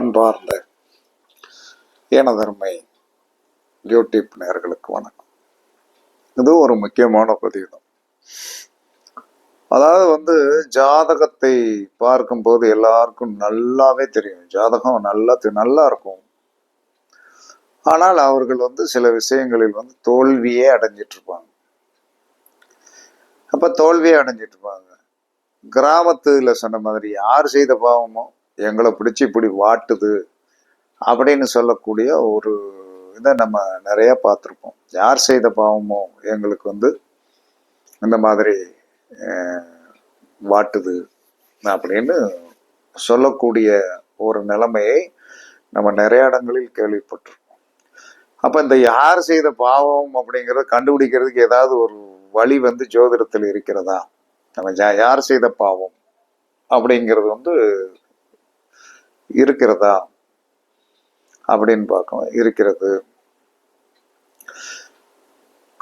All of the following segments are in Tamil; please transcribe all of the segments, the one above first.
அன்பார்ந்த ஏனதர்மை யூடியூப் நேர்களுக்கு வணக்கம். இது ஒரு முக்கியமான பதிவு தான் அதாவது வந்து ஜாதகத்தை பார்க்கும்போது எல்லாருக்கும் நல்லாவே தெரியும். ஜாதகம் நல்லா நல்லா இருக்கும். ஆனால் அவர்கள் வந்து சில விஷயங்களில் வந்து தோல்வியே அடைஞ்சிட்டு இருப்பாங்க அப்போ தோல்வியே அடைஞ்சிட்டு இருப்பாங்க கிராமத்தில் சொன்ன மாதிரி யார் செய்த பாவமோ எங்களை பிடிச்சி இப்படி வாட்டுது அப்படின்னு சொல்லக்கூடிய ஒரு இதை நம்ம நிறையா பார்த்துருப்போம். யார் செய்த பாவமோ எங்களுக்கு வந்து இந்த மாதிரி வாட்டுது அப்படின்னு சொல்லக்கூடிய ஒரு நிலைமையை நம்ம நிறைய இடங்களில் கேள்விப்பட்டிருக்கோம் அப்போ இந்த யார் செய்த பாவம் அப்படிங்கிறத கண்டுபிடிக்கிறதுக்கு ஏதாவது ஒரு வழி வந்து ஜோதிடத்தில் இருக்கிறதா? நம்ம ஜா- யார் செய்த பாவம் அப்படிங்கிறது வந்து இருக்கிறதா அப்படின்னு பார்க்கணும். இருக்கிறது.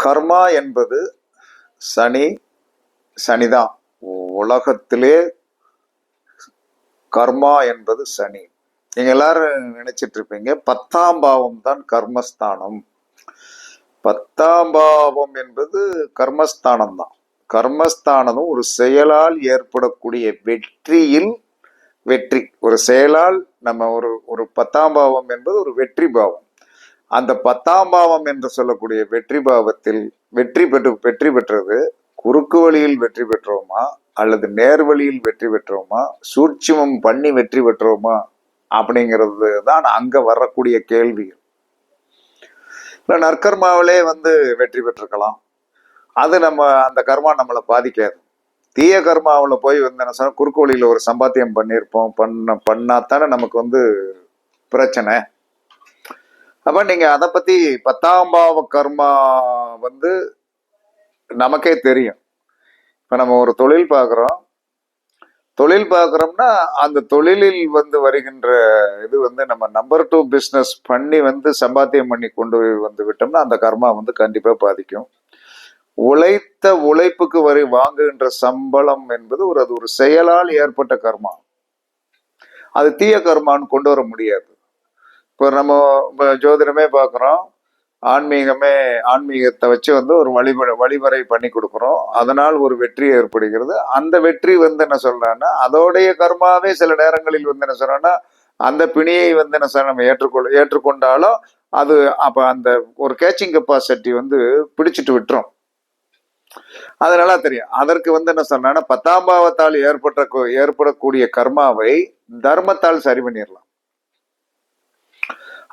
கர்மா என்பது சனி சனிதான். உலகத்திலே கர்மா என்பது சனி. நீங்க எல்லாரும் நினைச்சிட்டு இருப்பீங்க பத்தாம் பாவம் தான் கர்மஸ்தானம். பத்தாம் பாவம் என்பது கர்மஸ்தானம் தான் கர்மஸ்தானமும் ஒரு செயலால் ஏற்படக்கூடிய வெற்றியில் வெற்றி. ஒரு செயலால் நம்ம ஒரு ஒரு பத்தாம் பாவம் என்பது ஒரு வெற்றி பாவம். அந்த பத்தாம் பாவம் என்று சொல்லக்கூடிய வெற்றி பாவத்தில் வெற்றி பெற்று வெற்றி பெற்றது குறுக்கு வழியில் வெற்றி பெற்றோமா? அல்லது நேர் வழியில் வெற்றி பெற்றோமா? சூட்சிமம் பண்ணி வெற்றி பெற்றோமா? அப்படிங்கிறது தான் அங்க வரக்கூடிய கேள்விகள். இல்லை நற்கர்மாவிலே வந்து வெற்றி பெற்றிருக்கலாம். அது நம்ம அந்த கர்மா நம்மளை பாதிக்காது. தீய கர்மாவில் போய் வந்து என்ன சொன்னால் குறுக்கு வழியில் ஒரு சம்பாத்தியம் பண்ணியிருப்போம் பண்ண பண்ணாத்தானே நமக்கு வந்து பிரச்சனை. அப்போ நீங்கள் அதை பற்றி பத்தாம் பாவ கர்மா வந்து நமக்கே தெரியும். இப்போ நம்ம ஒரு தொழில் பார்க்குறோம் தொழில் பார்க்குறோம்னா அந்த தொழிலில் வந்து வருகின்ற இது வந்து நம்ம நம்பர் டூ பிஸ்னஸ் பண்ணி வந்து சம்பாத்தியம் பண்ணி கொண்டு போய் வந்து விட்டோம்னா அந்த கர்மா வந்து கண்டிப்பாக பாதிக்கும். உழைத்த உழைப்புக்கு வரை வாங்குகின்ற சம்பளம் என்பது ஒரு அது ஒரு செயலால் ஏற்பட்ட கர்மா. அது தீய கர்மான்னு கொண்டு வர முடியாது. இப்போ நம்ம ஜோதிடமே பார்க்குறோம் ஆன்மீகமே ஆன்மீகத்தை வச்சு வந்து ஒரு வழிபட வழிமுறை பண்ணி கொடுக்குறோம். அதனால் ஒரு வெற்றி ஏற்படுகிறது. அந்த வெற்றி வந்து என்ன சொல்கிறான்னா அதோடைய கர்மாவே சில நேரங்களில் வந்து என்ன சொல்கிறோன்னா அந்த பிணியை வந்து என்ன சார் நம்ம ஏற்றுக்கொள் ஏற்றுக்கொண்டாலும் அது அப்போ அந்த ஒரு கேச்சிங் கெப்பாசிட்டி வந்து பிடிச்சிட்டு விட்டுரும். அது நல்லா தெரியும். அதற்கு வந்து என்ன சொன்னா பத்தாம் பாவத்தால் ஏற்பட்ட ஏற்படக்கூடிய கர்மாவை தர்மத்தால் சரி பண்ணிடலாம்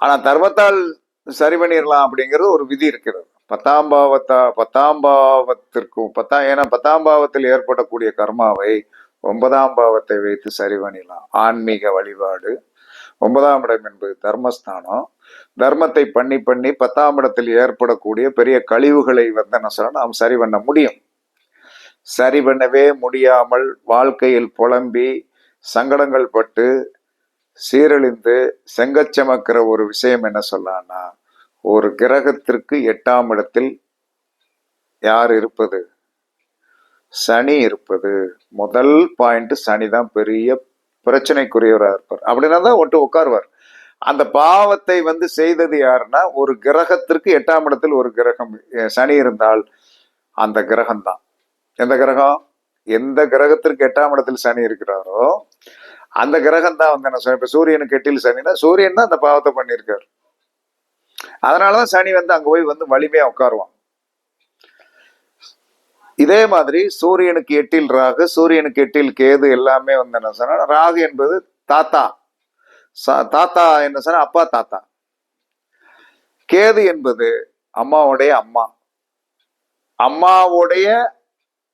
ஆனா தர்மத்தால் சரி பண்ணிடலாம் அப்படிங்கிறது ஒரு விதி இருக்கிறது. பத்தாம் பாவத்தா பத்தாம் பாவத்திற்கும் பத்தா ஏன்னா பத்தாம் பாவத்தில் ஏற்படக்கூடிய கர்மாவை ஒன்பதாம் பாவத்தை வைத்து சரி பண்ணிடலாம் ஆன்மீக வழிபாடு ஒன்பதாம் இடம் என்பது தர்மஸ்தானம். தர்மத்தை பண்ணி பண்ணி பத்தாம் இடத்தில் ஏற்படக்கூடிய பெரிய கழிவுகளை வந்து என்ன சொல்ல நாம் சரி பண்ண முடியும். சரி பண்ணவே முடியாமல் வாழ்க்கையில் புலம்பி சங்கடங்கள் பட்டு சீரழிந்து செங்கச்சமக்கிற ஒரு விஷயம் என்ன சொல்லலாம்னா ஒரு கிரகத்திற்கு எட்டாம் இடத்தில் யார் இருப்பது? சனி இருப்பது. முதல் பாயிண்ட் சனி தான் பெரிய பிரச்சனைக்குரியவராக இருப்பார். அப்படின்னா தான் ஒட்டு உட்காருவார். அந்த பாவத்தை வந்து செய்தது யாருன்னா ஒரு கிரகத்திற்கு எட்டாம் இடத்தில் ஒரு கிரகம் சனி இருந்தால் அந்த கிரகம் தான். எந்த கிரகம்? எந்த கிரகத்திற்கு எட்டாம் இடத்தில் சனி இருக்கிறாரோ அந்த கிரகம் தான் வந்து என்ன சொல்ல இப்போ சூரியனுக்கு எட்டில் சனினா சூரியன் தான் அந்த பாவத்தை பண்ணியிருக்காரு. அதனாலதான் சனி வந்து அங்க போய் வந்து வலிமையா உட்காருவான். இதே மாதிரி சூரியனுக்கு எட்டில் ராகு சூரியனுக்கு எட்டில் கேது எல்லாமே வந்து என்ன சொன்னா ராகு என்பது தாத்தா. தாத்தா என்ன சொன்னா அப்பா தாத்தா. கேது என்பது அம்மாவுடைய அம்மா. அம்மாவுடைய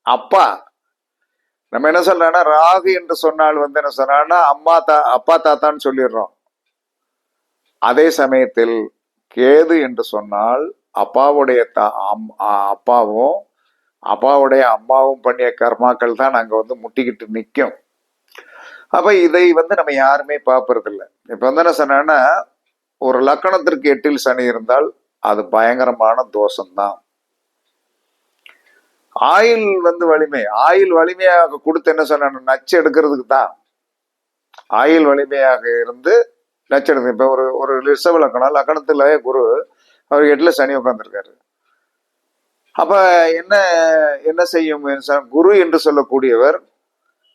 அப்பா. நம்ம என்ன சொல்றோம்னா ராகு என்று சொன்னால் வந்து என்ன சொன்னா அம்மா தா அப்பா தாத்தான்னு சொல்லிடுறோம். அதே சமயத்தில் கேது என்று சொன்னால் அப்பாவுடைய தா அம்- அப்பாவும் அப்பாவுடைய அம்மாவும் பண்ணிய கர்மாக்கள் தான் நாங்கள் வந்து முட்டிக்கிட்டு நிற்கும் அப்போ இதை வந்து நம்ம யாருமே பார்ப்பறதில்ல இப்போ வந்து என்ன சொன்னேன்னா ஒரு லக்கணத்திற்கு எட்டில் சனி இருந்தால் அது பயங்கரமான தோஷம்தான். ஆயில் வந்து வலிமை. ஆயில் வலிமையாக கொடுத்து என்ன சொன்ன நச்சு எடுக்கிறதுக்கு தான். ஆயில் வலிமையாக இருந்து நச்சு எடுக்க இப்போ ஒரு ஒரு ரிஷப லக்கணம் லக்கணத்தில் குரு அவர் எட்டில் சனி உட்காந்துருக்காரு அப்ப என்ன என்ன செய்யும் என்று குரு என்று சொல்லக்கூடியவர்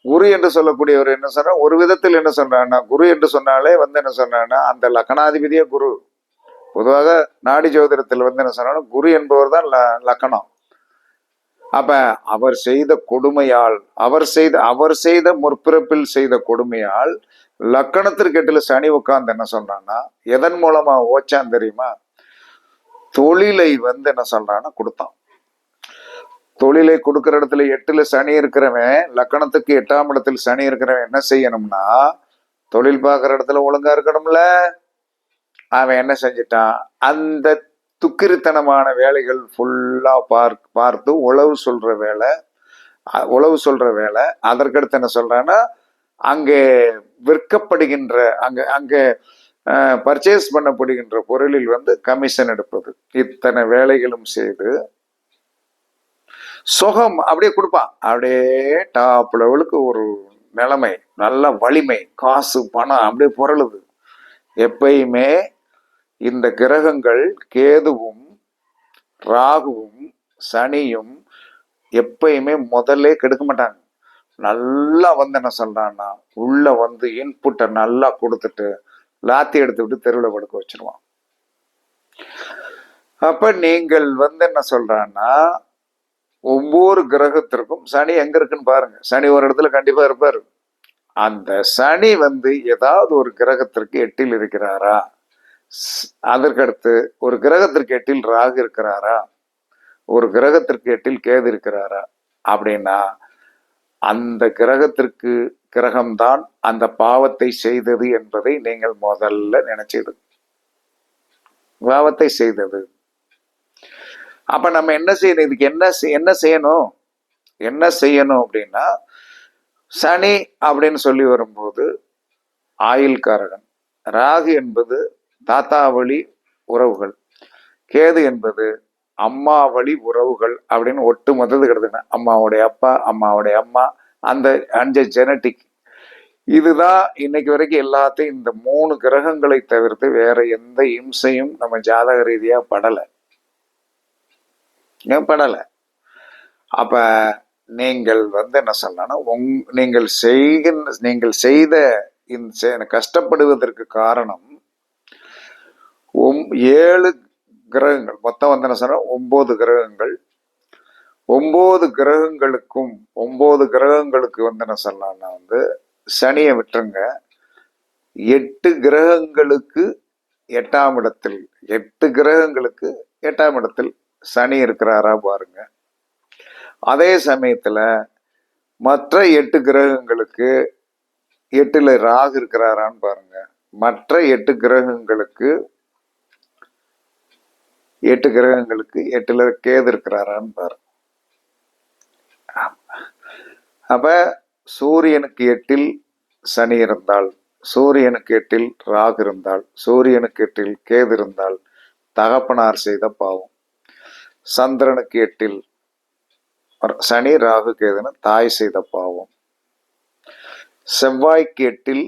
குரு என்று சொல்லக்கூடியவர் என்ன சொன்னா ஒரு விதத்தில் என்ன சொல்றாருன்னா குரு என்று சொன்னாலே வந்து என்ன சொன்னான்னா அந்த லக்கணாதிபதியே குரு. பொதுவாக நாடி ஜோதிடத்தில் வந்து என்ன சொன்னா குரு என்பவர் தான் ல- லக்கணம். அப்ப அவர் செய்த கொடுமையால் அவர் செய்த அவர் செய்த முற்பிறப்பில் செய்த கொடுமையால் லக்கணத்திற்கு எட்டுல சனி உட்கார்ந்து என்ன சொல்றான்னா எதன் மூலமா ஓச்சான் தெரியுமா? தொழிலை வந்து என்ன சொல்றான்னா கொடுத்தான். தொழிலை கொடுக்கிற இடத்துல எட்டுல சனி இருக்கிறவன் லக்கணத்துக்கு எட்டாம் இடத்தில் சனி இருக்கிறவன் என்ன செய்யணும்னா தொழில் பார்க்குற இடத்துல ஒழுங்கா இருக்கணும்ல. அவன் என்ன செஞ்சிட்டான்? அந்த துக்கிரித்தனமான வேலைகள் ஃபுல்லா பார்க் பார்த்து உழவு சொல்ற வேலை உழவு சொல்ற வேலை. அதற்கடுத்து என்ன சொல்றான்னா அங்கே விற்கப்படுகின்ற அங்கே அங்கே பர்ச்சேஸ் பண்ணப்படுகின்ற பொருளில் வந்து கமிஷன் எடுப்பது. இத்தனை வேலைகளும் செய்து சுகம் அப்படியே கொடுப்பான். அப்படியே டாப் லெவலுக்கு ஒரு நிலைமை நல்ல வலிமை காசு பணம் அப்படியே புரளுது. எப்பயுமே இந்த கிரகங்கள் கேதுவும் ராகுவும் சனியும் எப்பயுமே முதல்ல கெடுக்க மாட்டாங்க. நல்லா வந்து என்ன சொல்றான்னா உள்ள வந்து இன்புட்டை நல்லா கொடுத்துட்டு லாத்தி எடுத்து விட்டு தெருவில் படுக்க வச்சிருவான். அப்ப நீங்கள் வந்து என்ன சொல்றான்னா ஒவ்வொரு கிரகத்திற்கும் சனி எங்க இருக்குன்னு பாருங்க. சனி ஒரு இடத்துல கண்டிப்பா இருப்பாரு. அந்த சனி வந்து ஏதாவது ஒரு கிரகத்திற்கு எட்டில் இருக்கிறாரா? அதற்கடுத்து ஒரு கிரகத்திற்கு எட்டில் ராகு இருக்கிறாரா? ஒரு கிரகத்திற்கு எட்டில் கேது இருக்கிறாரா? அப்படின்னா அந்த கிரகத்திற்கு கிரகம்தான் அந்த பாவத்தை செய்தது என்பதை நீங்கள் முதல்ல நினைச்சிடு. பாவத்தை செய்தது. அப்ப நம்ம என்ன செய்யணும்? இதுக்கு என்ன செய்- என்ன செய்யணும்? என்ன செய்யணும் அப்படின்னா சனி அப்படின்னு சொல்லி வரும்போது ஆயுள்காரகன். ராகு என்பது தாத்தா வழி உறவுகள். கேது என்பது அம்மா வழி உறவுகள் அப்படின்னு ஒட்டு மொத்தது கிடக்குங்க அம்மாவுடைய அப்பா அம்மாவுடைய அம்மா அந்த அஞ்சு ஜெனட்டிக் இதுதான் இன்னைக்கு வரைக்கும் எல்லாத்தையும் இந்த மூணு கிரகங்களை தவிர்த்து வேற எந்த இம்சையும் நம்ம ஜாதக ரீதியா படலை. படலை. அப்போ நீங்கள் வந்து என்ன சொல்லலாம் உங் நீங்கள் செய்கின்ற நீங்கள் செய்த இந்த கஷ்டப்படுவதற்கு காரணம் ஒம் ஏழு கிரகங்கள் மொத்தம் வந்து என்ன சொன்னா ஒம்பது கிரகங்கள். ஒம்பது கிரகங்களுக்கும் ஒம்பது கிரகங்களுக்கு வந்து என்ன சொல்லலாம்னா வந்து சனியை விட்டுருங்க. எட்டு கிரகங்களுக்கு எட்டாம் இடத்தில் எட்டு கிரகங்களுக்கு எட்டாம் இடத்தில் சனி இருக்கிறாரா பாருங்க. அதே சமயத்துல மற்ற எட்டு கிரகங்களுக்கு எட்டுல ராகு இருக்கிறாரான்னு பாருங்க. மற்ற எட்டு கிரகங்களுக்கு எட்டு கிரகங்களுக்கு எட்டுல கேது இருக்கிறாரான்னு பாருங்க. அப்ப சூரியனுக்கு எட்டில் சனி இருந்தால் சூரியனுக்கு எட்டில் ராகு இருந்தால் சூரியனுக்கு எட்டில் கேது இருந்தால் தகப்பனார் செய்த பாவம். சந்திரனுக்கு எட்டில் சனி ராகு கேதுன்னு தாய் செய்த பாவம். செவ்வாய்க்கு எட்டில்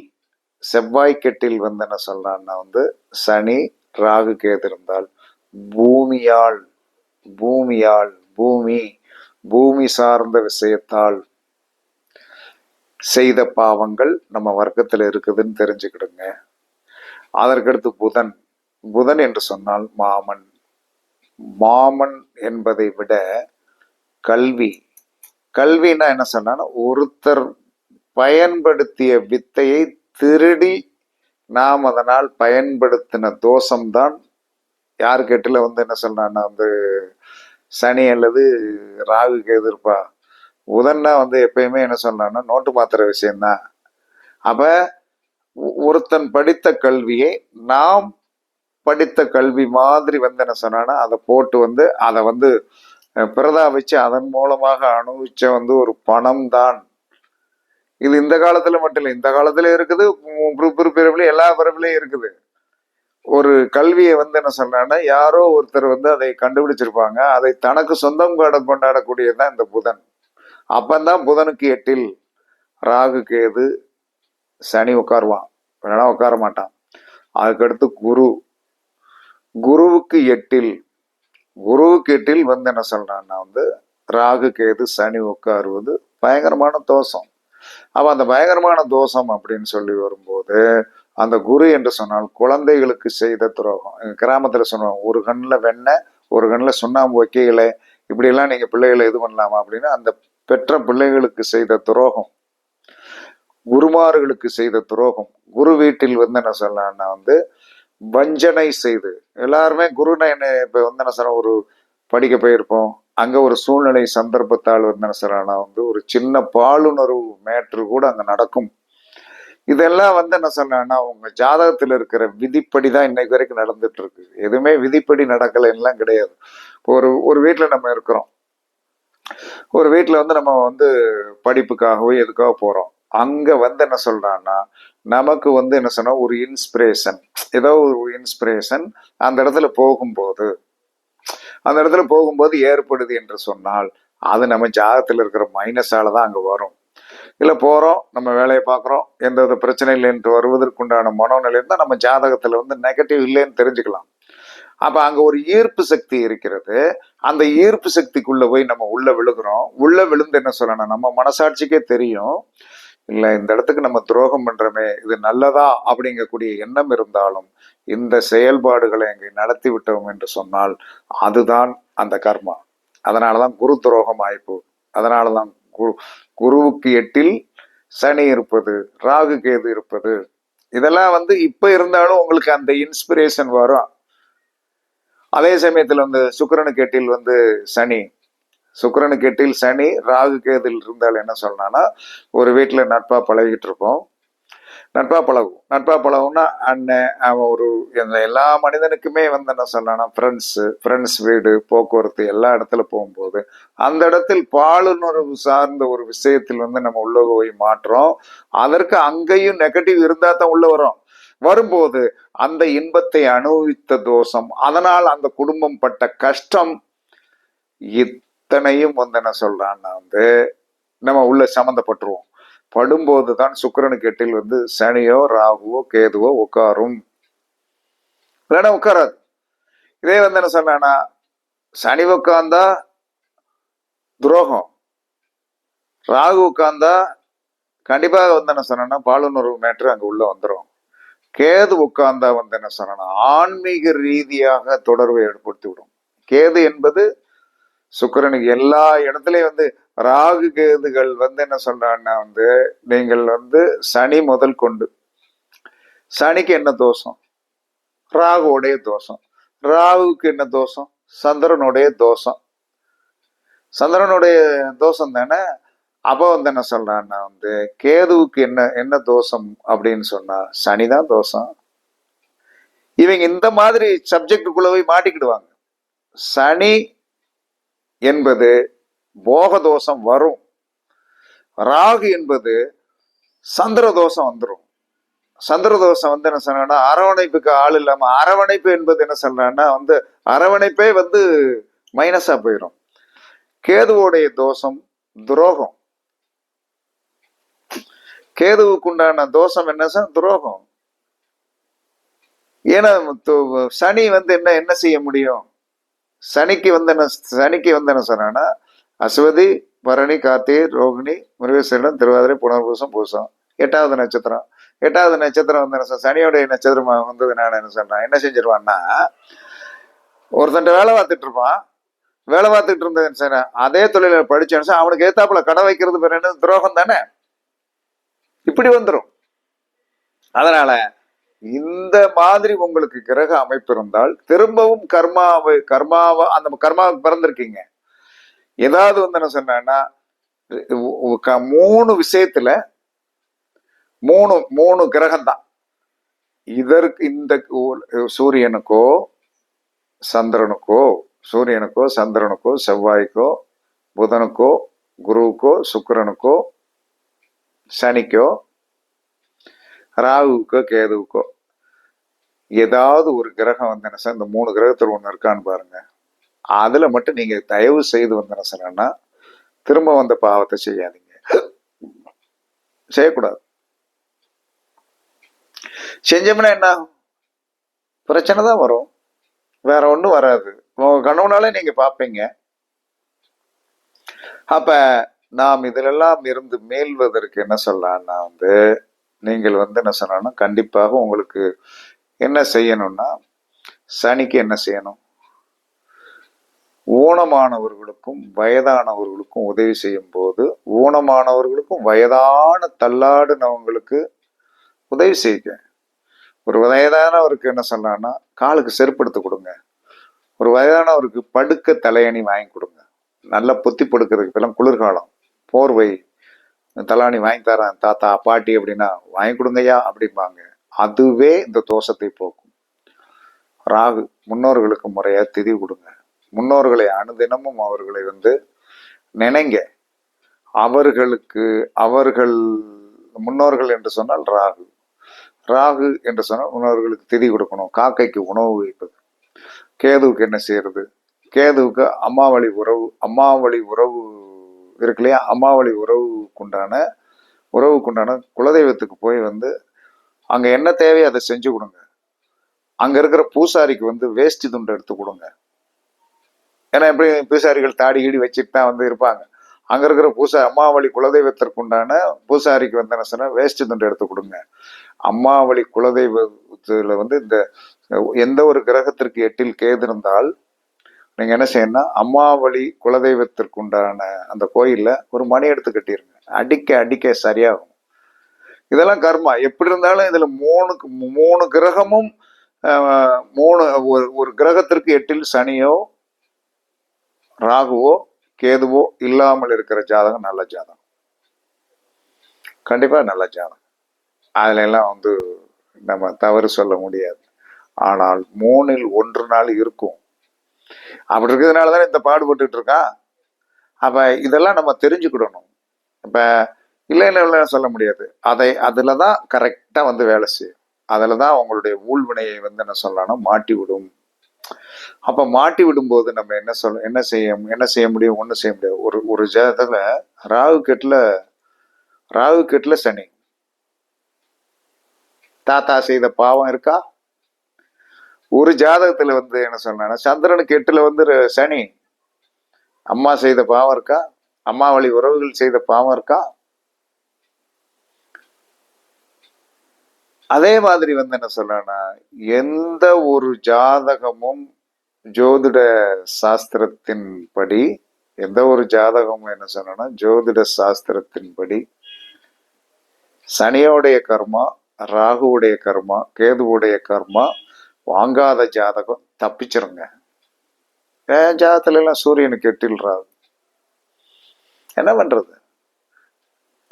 செவ்வாய்க்கெட்டில் வந்து என்ன சொல்றான்னா வந்து சனி ராகு கேது இருந்தால் பூமியால் பூமியால் பூமி பூமி சார்ந்த விஷயத்தால் செய்த பாவங்கள் நம்ம வர்க்கத்தில் இருக்குதுன்னு தெரிஞ்சுக்கிடுங்க. அதற்கடுத்து புதன். புதன் என்று சொன்னால் மாமன். மாமன் என்பதை விட கல்வி. கல்வின்னா என்ன சொன்னா ஒருத்தர் பயன்படுத்திய வித்தையை திருடி நாம் அதனால் பயன்படுத்தின தோஷம்தான். யார் கேட்டில் வந்து என்ன சொல்றான்னா வந்து சனி அல்லது ராகு எதிர்ப்பா உதன்னா வந்து எப்பயுமே என்ன சொல்றான்னா நோட்டு மாத்திர விஷயம்தான். அப்ப ஒருத்தன் படித்த கல்வியை நாம் படித்த கல்வி மாதிரி வந்து என்ன சொன்னான்னா அதை போட்டு வந்து அதை வந்து பிரதா வச்சு அதன் மூலமாக அனுபவிச்ச வந்து ஒரு பணம் தான். இது இந்த காலத்துல மட்டும் இல்லை இந்த காலத்துல இருக்குது பிற பிறவிலையும் எல்லா பிறவிலையும் இருக்குது. ஒரு கல்வியை வந்து என்ன சொல்றாங்கன்னா யாரோ ஒருத்தர் வந்து அதை கண்டுபிடிச்சிருப்பாங்க அதை தனக்கு சொந்தம் கொண்ட கொண்டாடக்கூடியதுதான் இந்த புதன். அப்பந்தான் புதனுக்கு எட்டில் ராகு கேது சனி உட்காருவான். வேணா உட்கார மாட்டான். அதுக்கடுத்து குரு. குருவுக்கு எட்டில் குருவுக்கு எட்டில் வந்து என்ன சொல்றான்னா வந்து ராகு கேது சனி உட்காருவது பயங்கரமான தோஷம். அப்போ அந்த பயங்கரமான தோஷம் அப்படின்னு சொல்லி வரும்போது அந்த குரு என்று சொன்னால் குழந்தைகளுக்கு செய்த துரோகம். எங்கள் கிராமத்தில் சொன்னோம் ஒரு கண்ணில் வெண்ணெய் ஒரு கண்ணில் சுண்ணாம்பு வைக்கல இப்படியெல்லாம் நீங்கள் பிள்ளைகளை இது பண்ணலாமா? அப்படின்னு அந்த பெற்ற பிள்ளைகளுக்கு செய்த துரோகம். குருமார்களுக்கு செய்த துரோகம். குரு வீட்டில் வந்து என்ன சொல்லலாம்னா வந்து வஞ்சனை செய்து. எல்லாருமே குருனை என்ன இப்ப வந்து என்ன சொல்ற ஒரு படிக்க போயிருப்போம். அங்க ஒரு சூழ்நிலை சந்தர்ப்பத்தால் வந்து என்ன சொல்றானா வந்து ஒரு சின்ன பாலுணர்வு மேட்ரு கூட அங்க நடக்கும். இதெல்லாம் வந்து என்ன சொன்னா உங்க ஜாதகத்துல இருக்கிற விதிப்படி தான் இன்னைக்கு வரைக்கும் நடந்துட்டு இருக்கு எதுவுமே விதிப்படி நடக்கலைன்னெலாம் கிடையாது. இப்போ ஒரு ஒரு வீட்டுல நம்ம இருக்கிறோம். ஒரு வீட்டுல வந்து நம்ம வந்து படிப்புக்காகவோ எதுக்காக போறோம். அங்க வந்து என்ன சொல்றான்னா நமக்கு வந்து என்ன சொன்னா ஒரு இன்ஸ்பிரேஷன் ஏதோ ஒரு இன்ஸ்பிரேஷன் அந்த இடத்துல போகும்போது அந்த இடத்துல போகும்போது ஏற்படுது என்று சொன்னால் அது நம்ம ஜாதகத்துல இருக்கிற மைனஸால தான் அங்க வரும். இல்ல போறோம் நம்ம வேலையை பார்க்குறோம் எந்த வித பிரச்சனை இல்லைன்ட்டு வருவதற்குண்டான மனோநிலை தான் நம்ம ஜாதகத்துல வந்து நெகட்டிவ் இல்லைன்னு தெரிஞ்சுக்கலாம். அப்ப அங்க ஒரு ஈர்ப்பு சக்தி இருக்கிறது. அந்த ஈர்ப்பு சக்திக்குள்ள போய் நம்ம உள்ள விழுகிறோம். உள்ள விழுந்து என்ன சொல்லணும் நம்ம மனசாட்சிக்கே தெரியும். இல்லை இந்த இடத்துக்கு நம்ம துரோகம் பண்ணுறோமே இது நல்லதா? அப்படிங்கக்கூடிய எண்ணம் இருந்தாலும் இந்த செயல்பாடுகளை இங்கே நடத்தி விட்டோம் என்று சொன்னால் அதுதான் அந்த கர்மா. அதனாலதான் குரு துரோகம் ஆய்ப்பு. அதனால தான் குரு குருவுக்கு எட்டில் சனி இருப்பது ராகு கேது இருப்பது. இதெல்லாம் வந்து இப்போ இருந்தாலும் உங்களுக்கு அந்த இன்ஸ்பிரேஷன் வரும். அதே சமயத்தில் வந்து சுக்கரனுக்கு எட்டில் வந்து சனி. சுக்கிரனுக்கு எட்டில் சனி ராகு கேதில் இருந்தால் என்ன சொல்லணும்னா ஒரு வீட்டுல நட்பா பழகிட்டு இருப்போம். நட்பா பழகும் நட்பா பழகும்னா அண்ணன் அவன் ஒரு எல்லா மனிதனுக்குமே வந்து என்ன சொல்லணும் ஃப்ரெண்ட்ஸு ஃப்ரெண்ட்ஸ் வீடு போக்குவரத்து எல்லா இடத்துல போகும்போது அந்த இடத்தில் பாலுணர்வு சார்ந்த ஒரு விஷயத்தில் வந்து நம்ம உள்ள போய் மாற்றோம். அதற்கு அங்கேயும் நெகட்டிவ் இருந்தா தான் உள்ள வரும். வரும்போது அந்த இன்பத்தை அனுபவித்த தோஷம் அதனால் அந்த குடும்பம் பட்ட கஷ்டம் அத்தனையும் வந்து என்ன சொல்றான்னா வந்து நம்ம உள்ள சம்மந்தப்பட்டுருவோம். படும்போது தான் சுக்கரனுக்கு எட்டில் வந்து சனியோ ராகுவோ கேதுவோ உட்காரும். இல்லைன்னா உட்காராது. இதே வந்து என்ன சொன்னானா சனி உட்காந்தா துரோகம். ராகு உட்காந்தா கண்டிப்பாக வந்து என்ன சொன்னா பாலுணர்வு மேட்ரு அங்கே உள்ள வந்துடும் கேது உட்கார்ந்தா வந்து என்ன சொன்னா ஆன்மீக ரீதியாக தொடர்பை ஏற்படுத்தி விடும் கேது என்பது சுக்கிரனுக்கு எல்லா இடத்துலயும் வந்து ராகு கேதுகள் வந்து என்ன சொல்றாங்கன்னா வந்து நீங்கள் வந்து சனி முதல் கொண்டு. சனிக்கு என்ன தோஷம்? ராகுவோடைய தோஷம். ராகுவுக்கு என்ன தோஷம்? சந்திரனுடைய தோஷம். சந்திரனுடைய தோஷம் தானே? அப்போ வந்து என்ன சொல்றான்னா வந்து கேதுவுக்கு என்ன என்ன தோஷம் அப்படின்னு சொன்னா சனிதான் தோஷம். இவங்க இந்த மாதிரி சப்ஜெக்டுக்குள்ள போய் மாட்டிக்கிடுவாங்க. சனி என்பது போக தோஷம் வரும். ராகு என்பது சந்திர தோஷம் வந்துடும் சந்திர தோஷம் வந்து என்ன சொன்னா அரவணைப்புக்கு ஆள் இல்லாம அரவணைப்பு என்பது என்ன சொல்றான்னா வந்து அரவணைப்பே வந்து மைனஸா போயிடும் கேதுவோடைய தோஷம் துரோகம். கேதுவுக்கு உண்டான தோஷம் என்ன சார் துரோகம். ஏன்னா சனி வந்து என்ன என்ன செய்ய முடியும்? சனிக்கு வந்து என்ன சனிக்கு வந்து என்ன சொன்னா அஸ்வதி பரணி கார்த்திகை ரோகிணி முருகேஸ்வரன் திருவாதிரை புனர்பூசம் பூசம். எட்டாவது நட்சத்திரம். எட்டாவது நட்சத்திரம் வந்து என்ன சனியோடைய நட்சத்திரம் வந்தது நான் என்ன சொன்னேன் என்ன செஞ்சிருவான்னா ஒருத்தன் வேலை பார்த்துட்டு இருப்பான். வேலை பார்த்துட்டு இருந்தேன்னு சார் அதே தொழில படிச்சேன்னு சார் அவனுக்கு ஏத்தாப்புல கடை வைக்கிறது பேர் என்ன துரோகம் தானே இப்படி வந்துடும் அதனால இந்த மாதிரி உங்களுக்கு கிரக அமைப்பு இருந்தால் திரும்பவும் கர்மாவை கர்மாவை அந்த கர்மாவுக்கு பிறந்திருக்கீங்க. ஏதாவது வந்து என்ன சொன்னா மூணு விஷயத்துல மூணு மூணு கிரகம் தான் இதற்கு இந்த சூரியனுக்கோ சந்திரனுக்கோ சூரியனுக்கோ சந்திரனுக்கோ செவ்வாய்க்கோ புதனுக்கோ குருவுக்கோ சுக்கிரனுக்கோ சனிக்கோ ராகுவுக்கோ கேதுவுக்கோ ஏதாவது ஒரு கிரகம் வந்து சார் இந்த மூணு கிரகத்தில் ஒன்று இருக்கான்னு பாருங்க. அதில் மட்டும் நீங்கள் தயவு செய்து வந்து என்ன திரும்ப வந்த பாவத்தை செய்யாதீங்க. செய்யக்கூடாது. செஞ்சோம்னா என்ன பிரச்சனை தான் வரும். வேற ஒன்றும் வராது. உங்க கனவுனாலே நீங்க பார்ப்பீங்க. அப்ப நாம் இதிலெல்லாம் இருந்து மேல்வதற்கு என்ன சொல்லலாம்னா வந்து நீங்கள் வந்து என்ன சொன்னாலும் கண்டிப்பாக உங்களுக்கு என்ன செய்யணும்னா சனிக்கு என்ன செய்யணும்? ஊனமானவர்களுக்கும் வயதானவர்களுக்கும் உதவி செய்யும் போது ஊனமானவர்களுக்கும் வயதான தள்ளாடுனவங்களுக்கு உதவி செய்யுங்க. ஒரு வயதானவருக்கு என்ன சொல்லலாம்னா காலுக்கு செருப்படுத்து கொடுங்க. ஒரு வயதானவருக்கு படுக்க தலையணி வாங்கி கொடுங்க. நல்லா பொத்தி படுக்கிறதுக்கு இப்பெல்லாம் குளிர்காலம் போர்வை தலாணி வாங்கி தரேன் தாத்தா பாட்டி அப்படின்னா வாங்கி கொடுங்கய்யா அப்படிம்பாங்க. அதுவே இந்த தோஷத்தை போக்கும். ராகு முன்னோர்களுக்கு முறையா திதி கொடுங்க. முன்னோர்களை அனுதினமும் அவர்களை வந்து நினைங்க. அவர்களுக்கு அவர்கள் முன்னோர்கள் என்று சொன்னால் ராகு. ராகு என்று சொன்னால் முன்னோர்களுக்கு திதி கொடுக்கணும். காக்கைக்கு உணவு வைப்பது. கேதுவுக்கு என்ன செய்யறது? கேதுவுக்கு அம்மாவளி உறவு அம்மாவளி உறவு இருக்கு இல்லையா? அம்மாவளி உறவுக்குண்டான உறவுக்குண்டான குலதெய்வத்துக்கு போய் வந்து அங்கே என்ன தேவையோ அதை செஞ்சு கொடுங்க. அங்கே இருக்கிற பூசாரிக்கு வந்து வேஷ்டி துண்டு எடுத்து கொடுங்க. ஏன்னா எப்படி பூசாரிகள் தாடி கீடி வச்சுட்டு தான் வந்து இருப்பாங்க. அங்கே இருக்கிற பூசா அம்மாவளி குலதெய்வத்திற்குண்டான பூசாரிக்கு வந்து என்ன சொன்னால் வேஷ்டி துண்டு எடுத்து கொடுங்க. அம்மாவளி குலதெய்வத்தில் வந்து இந்த எந்த ஒரு கிரகத்திற்கு எட்டில் கேது இருந்தால் நீங்க என்ன செய்யணும்னா அம்மாவளி குலதெய்வத்திற்கு உண்டான அந்த கோயிலில் ஒரு மணி எடுத்து கட்டிடுங்க அடிக்க அடிக்க சரியாகும். இதெல்லாம் கர்மா. எப்படி இருந்தாலும் இதில் மூணுக்கு மூணு கிரகமும் மூணு ஒரு ஒரு கிரகத்திற்கு எட்டில் சனியோ ராகுவோ கேதுவோ இல்லாமல் இருக்கிற ஜாதகம் நல்ல ஜாதகம். கண்டிப்பாக நல்ல ஜாதகம். அதுல எல்லாம் வந்து நம்ம தவறு சொல்ல முடியாது. ஆனால் மூணில் ஒன்று நாள் இருக்கும். அப்படி இருக்கிறதுனால தானே இந்த பாடுபட்டுட்டு இருக்கான் அப்ப இதெல்லாம் நம்ம தெரிஞ்சுக்கிடணும். இப்போ இல்லை இல்லை சொல்ல முடியாது. அதை அதில் தான் கரெக்டா வந்து வேலை செய்யும். அதில் தான் அவங்களுடைய ஊழ்வினையை வந்து என்ன சொல்லணும் மாட்டி விடும் அப்ப மாட்டி விடும்போது நம்ம என்ன சொல்ல என்ன செய்ய என்ன செய்ய முடியும் ஒன்றும் செய்ய முடியாது. ஒரு ஒரு ஜாதத்தில் ராகு கெட்டில் ராகு கெட்டுல சனி. தாத்தா செய்த பாவம் இருக்கா? ஒரு ஜாதகத்துல வந்து என்ன சொன்னா சந்திரனுக்கு எட்டுல வந்து சனி. அம்மா செய்த பாவம் இருக்கா? அம்மா வழி உறவுகள் செய்த பாவம் இருக்கா? அதே மாதிரி வந்து என்ன சொல்றேன்னா எந்த ஒரு ஜாதகமும் ஜோதிட சாஸ்திரத்தின்படி எந்த ஒரு ஜாதகமும் என்ன சொன்னா ஜோதிட சாஸ்திரத்தின்படி சனியோடைய கர்மா ராகுவுடைய கர்மா கேதுவுடைய கர்மா வாங்காத ஜாதகம் தப்பிச்சிருங்க. என் ஜாதத்துல எல்லாம் சூரியனுக்கு எட்டில்றாது என்ன பண்ணுறது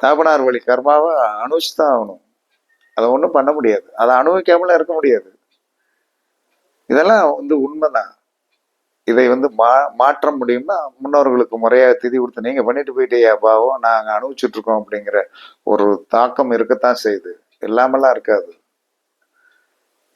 தாபனார் வழி கர்மாவை அனுபவிச்சுதான் ஆகணும். அதை ஒன்றும் பண்ண முடியாது. அதை அனுபவிக்காமலாம் இருக்க முடியாது. இதெல்லாம் வந்து உண்மைதான். இதை வந்து மா மாற்ற முடியும்னா முன்னோர்களுக்கு முறையாக திதி கொடுத்து நீங்கள் பண்ணிட்டு போயிட்டே பாவம். நாங்கள் அனுபவிச்சுட்டு இருக்கோம் அப்படிங்கிற ஒரு தாக்கம் இருக்கத்தான் செய்யுது. இல்லாமலாம் இருக்காது.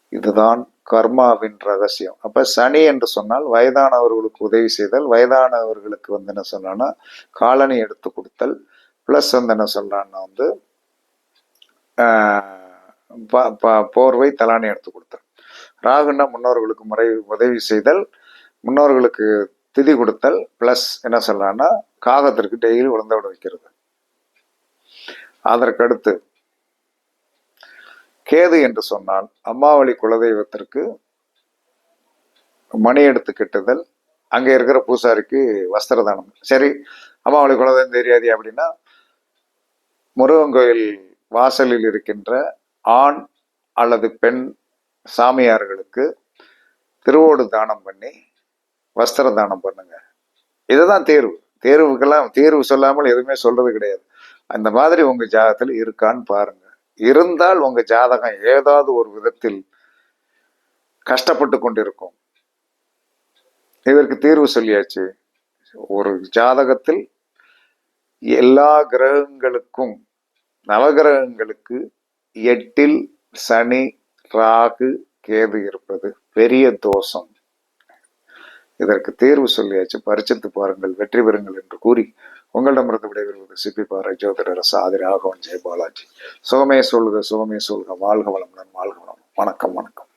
இதுதான் கர்மாவின் ரகசியம். அப்ப சனி என்று சொன்னால் வயதானவர்களுக்கு உதவி செய்தல் வயதானவர்களுக்கு வந்து என்ன சொன்னான்னா காலனி எடுத்து கொடுத்தல் பிளஸ் வந்து என்ன சொல்றான்னா வந்து ப- ப- போர்வை தலானி எடுத்து கொடுத்தல். ராகுன்னா முன்னோர்களுக்கு முறை உதவி செய்தல் முன்னோர்களுக்கு திதி கொடுத்தல் பிளஸ் என்ன சொல்றான்னா காகத்திற்கு டெய்லி உழந்த விட வைக்கிறது. அதற்கடுத்து கேது என்று சொன்னால் அம்மாவளி குலதெய்வத்திற்கு மணி எடுத்து கட்டுதல் அங்கே இருக்கிற பூசாரிக்கு வஸ்திரதானம். சரி அம்மாவளி குலதெய்வம் தெரியாது அப்படின்னா முருகன் கோயில் வாசலில் இருக்கின்ற ஆண் அல்லது பெண் சாமியார்களுக்கு திருவோடு தானம் பண்ணி வஸ்திர தானம் பண்ணுங்க. இதுதான் தேர்வு. தேர்வுக்கெல்லாம் தேர்வு சொல்லாமல் எதுவுமே சொல்றது கிடையாது. அந்த மாதிரி உங்க ஜாதகத்தில் இருக்கான்னு பாருங்க. இருந்தால் உங்க ஜாதகம் ஏதாவது ஒரு விதத்தில் கஷ்டப்பட்டு கொண்டிருக்கும். இதற்கு தீர்வு சொல்லியாச்சு. ஒரு ஜாதகத்தில் எல்லா கிரகங்களுக்கும் நவகிரகங்களுக்கு எட்டில் சனி ராகு கேது இருப்பது பெரிய தோஷம். இதற்கு தீர்வு சொல்லியாச்சு. பரிச்சித்து பாருங்கள் வெற்றி பெறுங்கள் என்று கூறி உங்களிடமிருந்து விடைபெறுவது சிப்பி பாறை ஜோதிடர் சாதி ராகவன் ஜெயபாலாஜி. சுகமே சொல்க சுகமே சொல்க வாழ்க வளமுடன் வாழ்க வளம் வணக்கம் வணக்கம்.